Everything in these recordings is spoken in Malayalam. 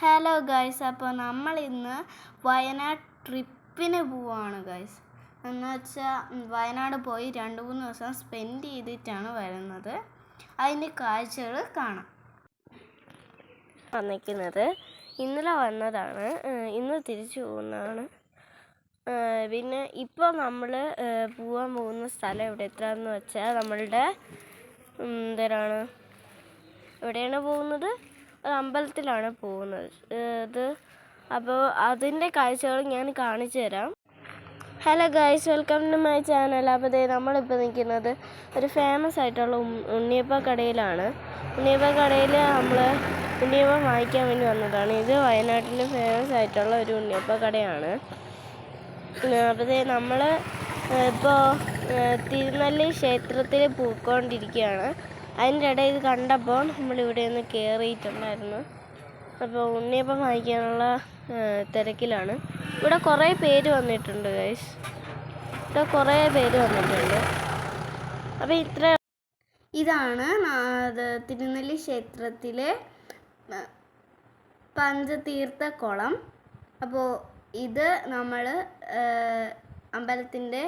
ഹലോ ഗൈസ് അപ്പോൾ നമ്മൾ ഇന്ന് വയനാട് ട്രിപ്പിന് പോവാണ് ഗൈസ് എന്ന് വെച്ചാൽ വയനാട് പോയി രണ്ട് മൂന്ന് ദിവസം സ്പെൻഡ് ചെയ്തിട്ടാണ് വരുന്നത്. അതിന്റെ കാഴ്ചകൾ കാണാം. വന്നിരിക്കുന്നത് ഇന്നലെ വന്നതാണ്. ഇന്ന് തിരിച്ചു പോകുന്നതാണ്. പിന്നെ ഇപ്പോൾ നമ്മൾ പോകാൻ പോകുന്ന സ്ഥലം എവിടെ? എത്രയെന്ന് വെച്ചാൽ നമ്മളുടെ എന്തരാണ് എവിടെയാണ് പോകുന്നത്? ഒരു അമ്പലത്തിലാണ് പോകുന്നത്. ഇത് അപ്പോൾ അതിന്റെ കാഴ്ചകൾ ഞാൻ കാണിച്ചു തരാം. Hello guys welcome to my channel അപ്പോൾ ഇതേ നമ്മളിപ്പോൾ നിൽക്കുന്നത് ഒരു ഫേമസ് ആയിട്ടുള്ള ഉണ്ണിയപ്പ കടയിലാണ്. ഉണ്ണിയപ്പ കടയിൽ നമ്മൾ ഉണ്ണിയപ്പം വാങ്ങിക്കാൻ വേണ്ടി വന്നതാണ്. ഇത് വയനാട്ടിൽ ഫേമസ് ആയിട്ടുള്ള ഒരു ഉണ്ണിയപ്പ കടയാണ്. അപ്പോൾ ഇതേ നമ്മൾ ഇപ്പോൾ തിരുനെല്ലി ക്ഷേത്രത്തിൽ പോയിക്കൊണ്ടിരിക്കുകയാണ്. അതിന്റെ ഇടയിൽ ഇത് കണ്ടപ്പോൾ നമ്മളിവിടെ നിന്ന് കയറിയിട്ടുണ്ടായിരുന്നു അപ്പോൾ ഉണ്ണിയപ്പം വാങ്ങിക്കാനുള്ള തിരക്കിലാണ്. ഇവിടെ കുറേ പേര് വന്നിട്ടുണ്ട് ഗൈസ് ഇവിടെ കുറേ പേര് വന്നിട്ടുണ്ട്. അപ്പോൾ ഇത്ര ഇതാണ് തിരുനെല്ലി ക്ഷേത്രത്തിലെ പഞ്ചതീർത്ഥ കുളം അപ്പോൾ ഇത് നമ്മൾ അമ്പലത്തിന്റെ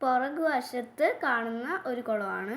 പുറകുവശത്ത് കാണുന്ന ഒരു കുളമാണ്.